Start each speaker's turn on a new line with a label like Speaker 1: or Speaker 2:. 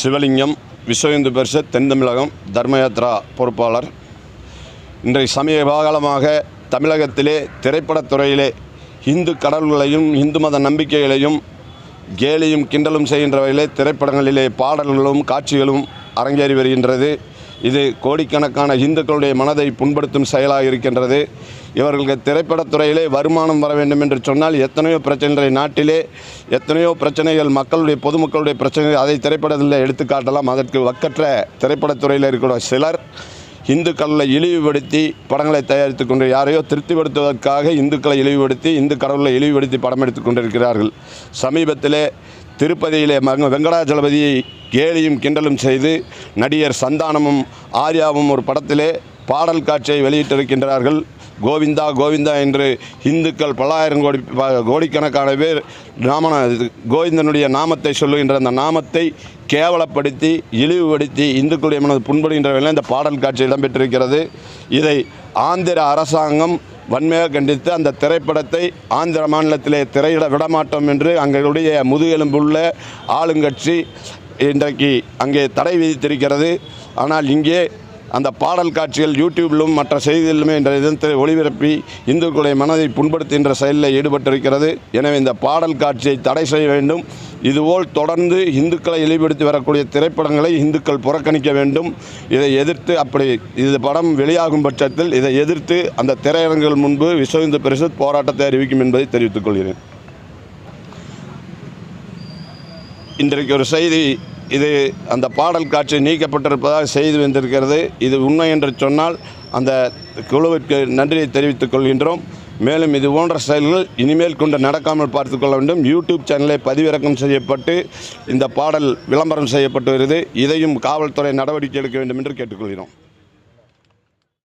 Speaker 1: சிவலிங்கம் விஸ்வ இந்து பரிஷத் தென் தமிழகம் தர்மயாத்ரா பொறுப்பாளர். இன்றைய சமீப காலமாக தமிழகத்திலே திரைப்படத்துறையிலே இந்து கடவுள்களையும் இந்து மத நம்பிக்கைகளையும் கேலியும் கிண்டலும் செய்கின்ற வகையிலே திரைப்படங்களிலே பாடல்களும் காட்சிகளும் அரங்கேறி வருகின்றது. இது கோடிக்கணக்கான இந்துக்களுடைய மனதை புண்படுத்தும் செயலாக இருக்கின்றது. இவர்களுக்கு திரைப்படத் துறையிலே வருமானம் வர வேண்டும் என்று சொன்னால் எத்தனையோ பிரச்சனைகளை நாட்டிலே எத்தனையோ பிரச்சனைகள் மக்களுடைய பொதுமக்களுடைய பிரச்சனைகள் அதை திரைப்படத்தில் எடுத்துக்காட்டலாம். அதற்கு வக்கற்ற திரைப்படத்துறையில் இருக்கிற சிலர் இந்துக்களை இழிவுபடுத்தி படங்களை தயாரித்து கொண்டு யாரையோ திருப்திப்படுத்துவதற்காக இந்துக்களை இழிவுபடுத்தி இந்து கடவுளை இழிவுபடுத்தி படம் எடுத்து கொண்டிருக்கிறார்கள். சமீபத்திலே திருப்பதியிலே மக வெங்கடாஜலபதியை கேலியும் கிண்டலும் செய்து நடிகர் சந்தானமும் ஆர்யாவும் ஒரு படத்திலே பாடல் காட்சியை வெளியிட்டிருக்கின்றார்கள். கோவிந்தா கோவிந்தா என்று இந்துக்கள் பல்லாயிரம் கோடி கோடிக்கணக்கான பேர் நாம கோவிந்தனுடைய நாமத்தை சொல்லுகின்ற அந்த நாமத்தை கேவலப்படுத்தி இழிவுபடுத்தி இந்துக்களுடைய மனது புண்படுகின்ற வகையில் இந்த பாடல் காட்சி இடம்பெற்றிருக்கிறது. இதை ஆந்திர அரசாங்கம் வன்மையாக கண்டித்து அந்த திரைப்படத்தை ஆந்திர மாநிலத்திலே திரையிட விடமாட்டோம் என்று அங்களுடைய முதுகெலும்புள்ள ஆளுங்கட்சி இன்றைக்கு அங்கே தடை விதித்திருக்கிறது. ஆனால் இங்கே அந்த பாடல் காட்சிகள் யூடியூபிலும் மற்ற செய்திகளிலுமே என்ற இதத்தை ஒளிபரப்பி இந்துக்களுடைய மனதை புண்படுத்துகின்ற செயலில் ஈடுபட்டிருக்கிறது. எனவே இந்த பாடல் காட்சியை தடை செய்ய வேண்டும். இதுபோல் தொடர்ந்து இந்துக்களை இழிவுபடுத்தி வரக்கூடிய திரைப்படங்களை இந்துக்கள் புறக்கணிக்க வேண்டும். இதை எதிர்த்து அப்படி இது படம் வெளியாகும் பட்சத்தில் இதை எதிர்த்து அந்த திரையரங்குகள் முன்பு விஸ்வ இந்து பரிஷத் போராட்டத்தை அறிவிக்கும் என்பதை தெரிவித்துக் கொள்கிறேன். இன்றைக்கு ஒரு செய்தி இது அந்த பாடல் காட்சி நீக்கப்பட்டிருப்பதாக செய்து வந்திருக்கிறது. இது உண்மை என்று சொன்னால் அந்த குழுவிற்கு நன்றியை தெரிவித்துக் கொள்கின்றோம். மேலும் இது போன்ற செயல்கள் இனிமேல் கொண்டு நடக்காமல் பார்த்து கொள்ள வேண்டும். யூடியூப் சேனலை பதிவிறக்கம் செய்யப்பட்டு இந்த பாடல் விளம்பரம் செய்யப்பட்டு வருது. இதையும் காவல்துறை நடவடிக்கை எடுக்க வேண்டும் என்று கேட்டுக்கொள்கிறோம்.